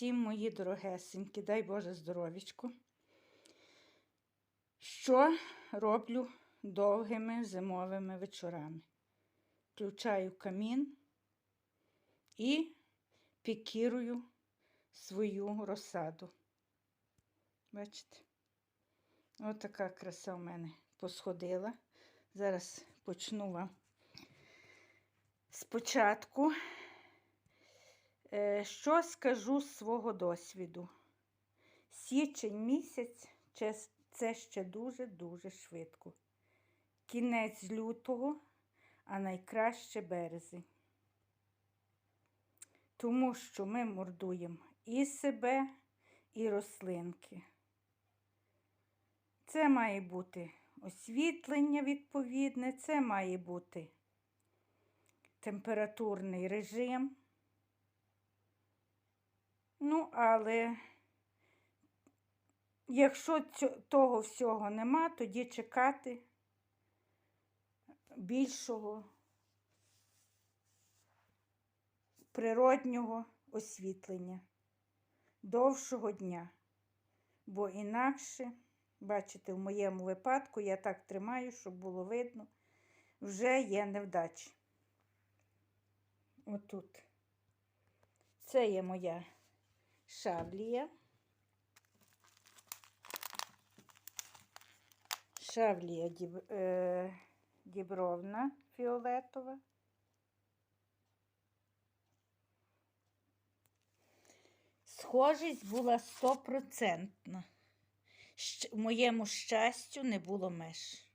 всім мої дорогесенькі, дай Боже здоровічку. Що роблю довгими зимовими вечорами? Включаю камін і пікірую свою розсаду. Бачите? Ось така краса в мене посходила. Зараз почну вам спочатку. Е, Що скажу з свого досвіду? Січень місяць це- це ще дуже-дуже швидко. Кінець лютого, а найкраще березень. Тому що ми мордуємо і себе, і рослинки. Це має бути освітлення відповідне, це має бути температурний режим. Ну, але якщо того всього нема, тоді чекати більшого природнього освітлення, довшого дня. Бо інакше, бачите, в моєму випадку я так тримаю, щоб було видно, вже є невдачі. Отут. Це є моя шавлія. Шавлія діб, е, дібровна фіолетова. Схожість була стопроцентна. Моєму щастю не було меж.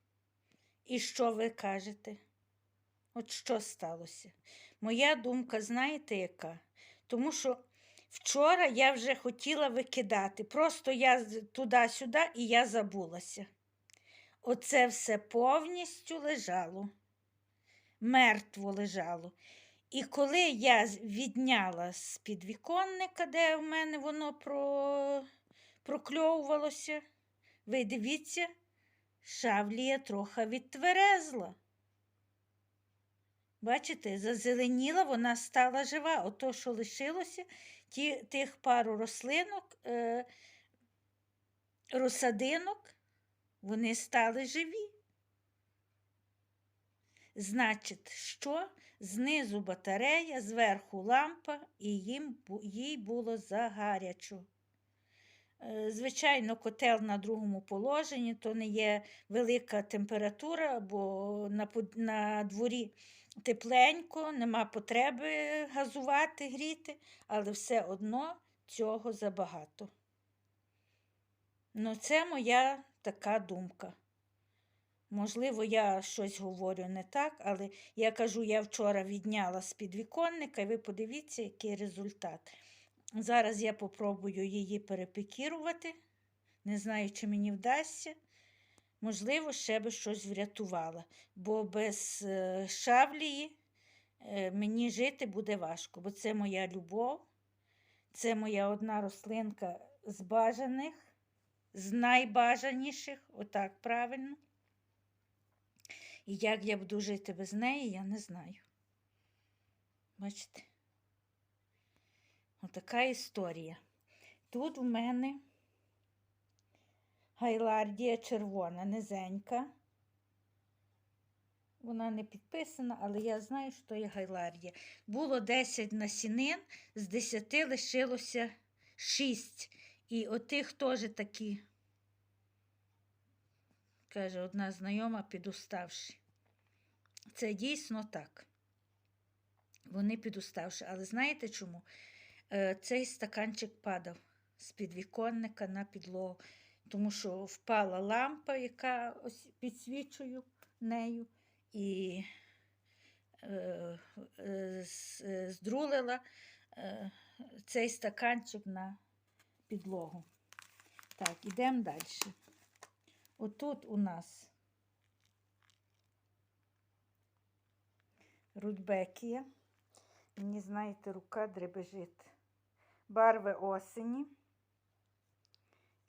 І що ви кажете? От що сталося? Моя думка, знаєте, яка? Тому що вчора я вже хотіла викидати. Просто я туди-сюди і я забулася. Оце все повністю лежало, мертво лежало. І коли я відняла з підвіконника, де в мене воно про... прокльовувалося, ви дивіться, шавлія трохи відтверезла. Бачите, зазеленіла, вона стала жива. Ото, що лишилося, ті, тих пару рослинок, е, розсадинок, вони стали живі. Значить, що? Знизу батарея, зверху лампа, і їм, їй було загарячо. Е, Звичайно, котел на другому положенні, то не є велика температура, бо на, на дворі тепленько, нема потреби газувати, гріти, але все одно цього забагато. Ну, це моя така думка. Можливо, я щось говорю не так, але я кажу, я вчора відняла з підвіконника, і ви подивіться, який результат. Зараз я попробую її перепікірувати. Не знаю, чи мені вдасться. Можливо, ще би щось врятувала, бо без е, шавлії е, мені жити буде важко, бо це моя любов, це моя одна рослинка з бажаних, з найбажаніших, отак правильно. І як я буду жити без неї, я не знаю. Бачите? Отака історія. Тут у мене гайлардія червона, низенька. Вона не підписана, але я знаю, що є гайлардія. Було 10 насінин, з 10 лишилося 6. І отих теж такі, каже одна знайома, підуставши. Це дійсно так. Вони підуставши. Але знаєте чому? Е, Цей стаканчик падав з підвіконника на підлогу, тому що впала лампа, яка ось підсвічую нею, і е, е, е, здрулила е, цей стаканчик на підлогу. Так, ідемо далі. Отут у нас рудбекія. Мені, знаєте, рука дребежить. Барви осені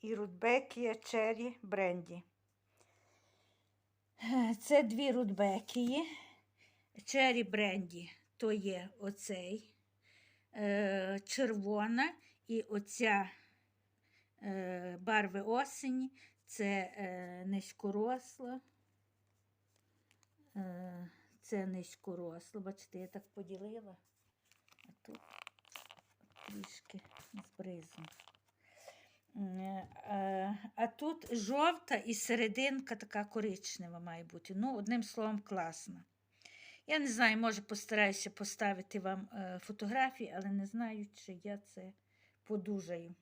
і рудбекія Черрі Бренді. Це дві рудбекії. Черрі Бренді то є оцей е, червона І оця е, барви осені це е, низькоросла. Е, це низькоросла. Бачите, я так поділила, а тут трішки збризну. Е, А тут жовта і серединка така коричнева має бути. Ну, одним словом, класна. Я не знаю, може постараюся поставити вам е, фотографії, але не знаю, чи я це подужаю.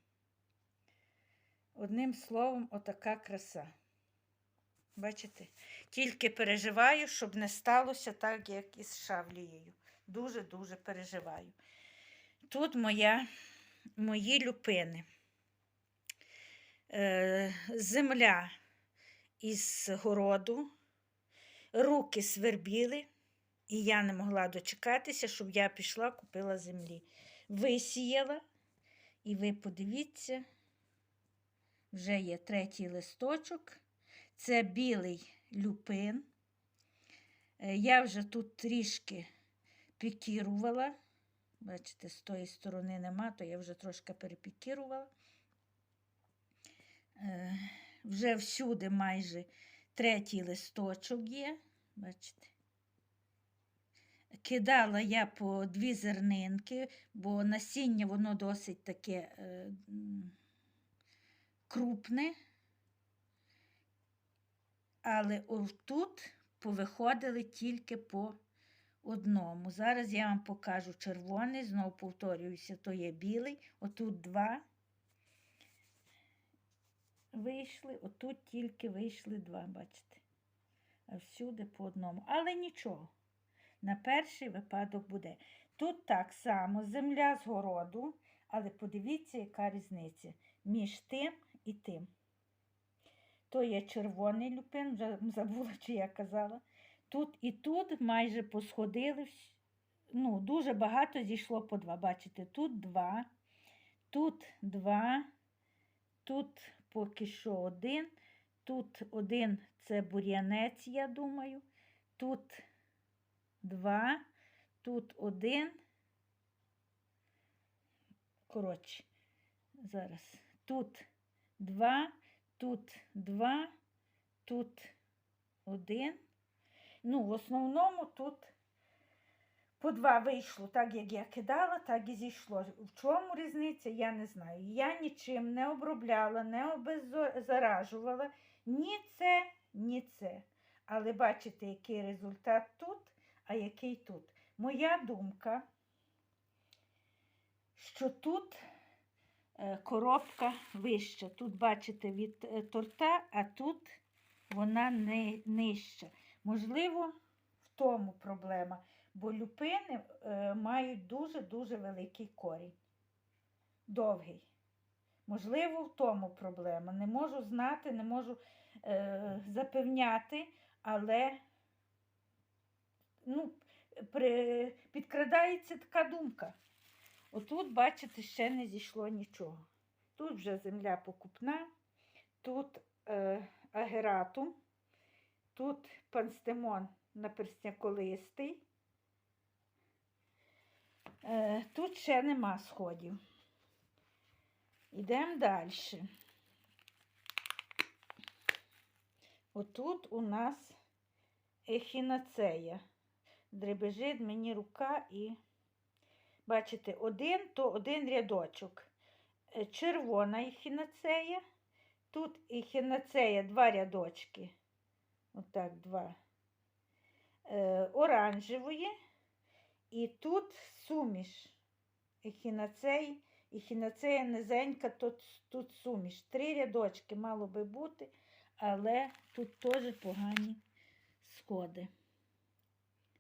Одним словом, отака краса. Бачите? Тільки переживаю, щоб не сталося так, як із шавлією. Дуже-дуже переживаю. Тут моя, мої люпини. Е, земля із городу, руки свербіли, і я не могла дочекатися, щоб я пішла, купила землі. Висіяла, і ви подивіться, вже є третій листочок. Це білий люпин. Е, Я вже тут трішки пікірувала. Бачите, з тої сторони нема, то я вже трошки перепікірувала. Вже всюди майже третій листочок є. Бачите. Кидала я по дві зернинки, бо насіння воно досить таке е, крупне. Але тут повиходили тільки по одному. Зараз я вам покажу червоний, знову повторююся, то є білий. Отут два вийшли, отут тільки вийшли два, бачите. А всюди по одному. Але нічого. На перший випадок буде. Тут так само земля з городу, але подивіться, яка різниця між тим і тим. То є червоний люпин, вже забула, чи я казала. Тут і тут майже посходили, ну, дуже багато зійшло по два. Бачите, тут два, тут два, тут поки що один, тут один це бур'янець, я думаю, тут два, тут один. Коротше, зараз. Тут два, тут два, тут один. Ну, в основному тут по два вийшло, так як я кидала, так і зійшло. В чому різниця, я не знаю. Я нічим не обробляла, не обеззаражувала ні це, ні це. Але бачите, який результат тут, а який тут. Моя думка, що тут е, коробка вища. Тут, бачите, від е, торта, а тут вона нижча. Можливо, в тому проблема, бо люпини е, мають дуже-дуже великий корінь. Довгий. Можливо, в тому проблема. Не можу знати, не можу е, запевняти, але ну, при, підкрадається така думка. Отут, бачите, ще не зійшло нічого. Тут вже земля покупна, тут е, агератум, тут панстемон наперстняколистий. Е, тут ще нема сходів. Йдемо далі. Отут у нас ехінацея. Дребежить мені рука і, бачите, один, то один рядочок. Е, Червона ехінацея. Тут ехінацея два рядочки. Отак, два. Е, оранжевої. І тут суміш. Ехінацей, ехінацея низенька, тут, тут суміш. Три рядочки мало би бути, але тут теж погані сходи.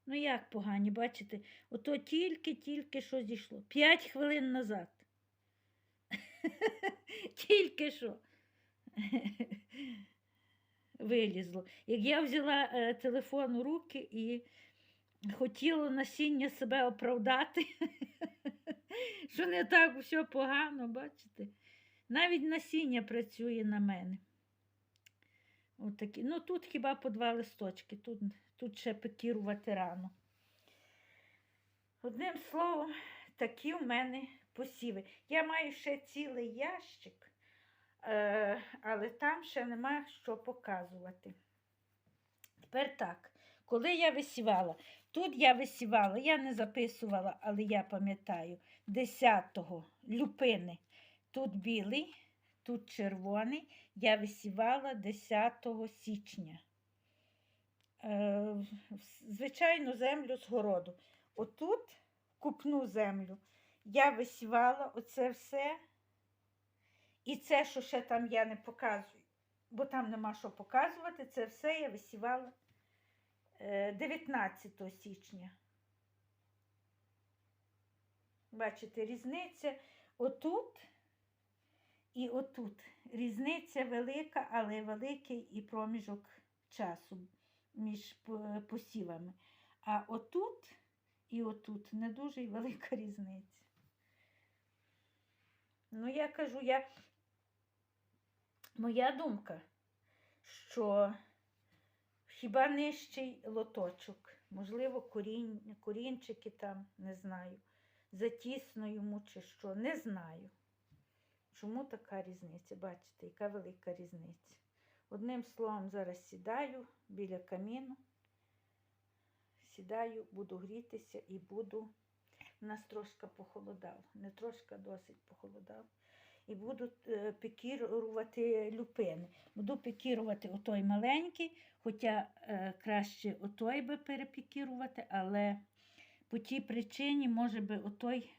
Ну, як погані, бачите? Ото тільки-тільки що зійшло. П'ять хвилин назад. Тільки що. Вилізло. Як я взяла е, телефон у руки і хотіла насіння себе оправдати, що не так все погано, бачите? Навіть насіння працює на мене. Отакі. Ну, тут хіба по два листочки, тут, тут ще пекірувати рано. Одним словом, такі в мене посіви. Я маю ще цілий ящик, е, але там ще нема що показувати. Тепер так, коли я висівала, тут я висівала, я не записувала, але я пам'ятаю, 10-го люпини. Тут білий, тут червоний. Я висівала 10 січня. Е, звичайну землю з городу. Отут купну землю. Я висівала оце все. І це, що ще там я не показую, бо там нема що показувати, це все я висівала 19 січня. Бачите, різниця отут і отут. Різниця велика, але великий і проміжок часу між посівами. А отут і отут не дуже велика різниця. Ну, я кажу, я... моя думка, що хіба нижчий лоточок, можливо, корінь, корінчики там, не знаю, затісно йому чи що, не знаю. Чому така різниця? Бачите, яка велика різниця. Одним словом, зараз сідаю біля каміну, сідаю, буду грітися і буду. У нас трошки похолодало, не трошки, досить похолодало. І буду е, пікірувати люпини. Буду пікірувати отой маленький, хоча е, краще отой би перепікірувати, але по тій причині, може би, отой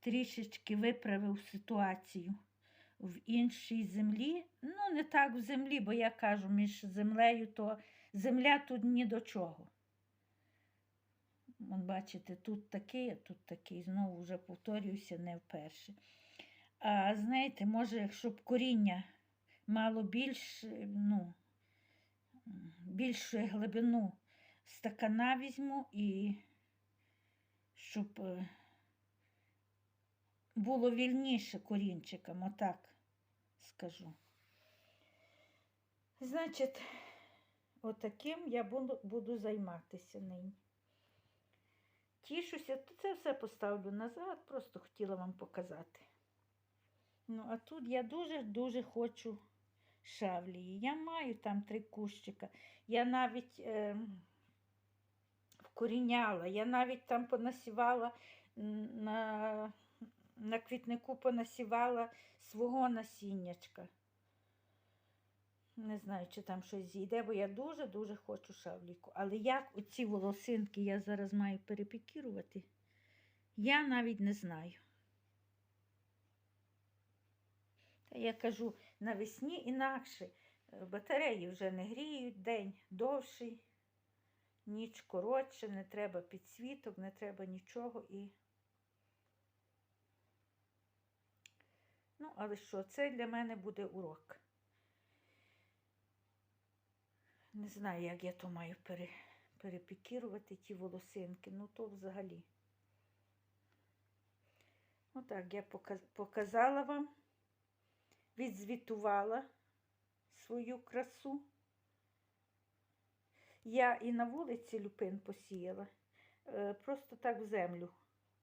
трішечки виправив ситуацію в іншій землі. Ну, не так в землі, бо я кажу, між землею, то земля тут ні до чого. От бачите, тут такий, а тут такий. Знову вже повторююся не вперше. А знаєте, може, щоб коріння мало більш, ну, більшу глибину стакана візьму і щоб е, було вільніше корінчикам, отак скажу. Значить, отаким я буду, буду займатися нині. Тішуся, то це все поставлю назад, просто хотіла вам показати. Ну, а тут я дуже-дуже хочу шавлії. Я маю там три кущика. Я навіть е, вкоріняла, я навіть там понасівала на, на квітнику понасівала свого насіннячка. Не знаю, чи там щось зійде, бо я дуже-дуже хочу шавліку. Але як оці волосинки я зараз маю перепікірувати, я навіть не знаю. Та я кажу, навесні інакше. Е, Батареї вже не гріють, день довший, ніч коротше, не треба підсвіток, не треба нічого і. Ну, але що, це для мене буде урок. Не знаю, як я то маю пере, перепікірувати ті волосинки, ну то взагалі. Отак я показ- показала вам, відзвітувала свою красу. Я і на вулиці люпин посіяла, е, просто так в землю,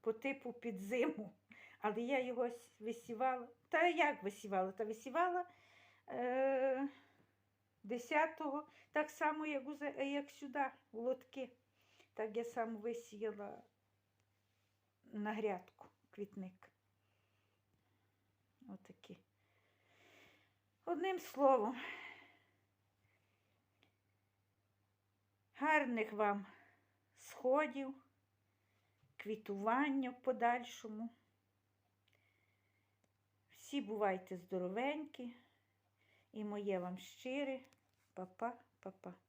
по типу під зиму. Але я його висівала. Та як висівала? Та висівала е, 10-го, так само, як, як сюди, у лотки. Так я сам висіяла на грядку квітник. Отакі. Одним словом, гарних вам сходів, квітування в подальшому. Всі бувайте здоровенькі і моє вам щире. Па-па, па-па.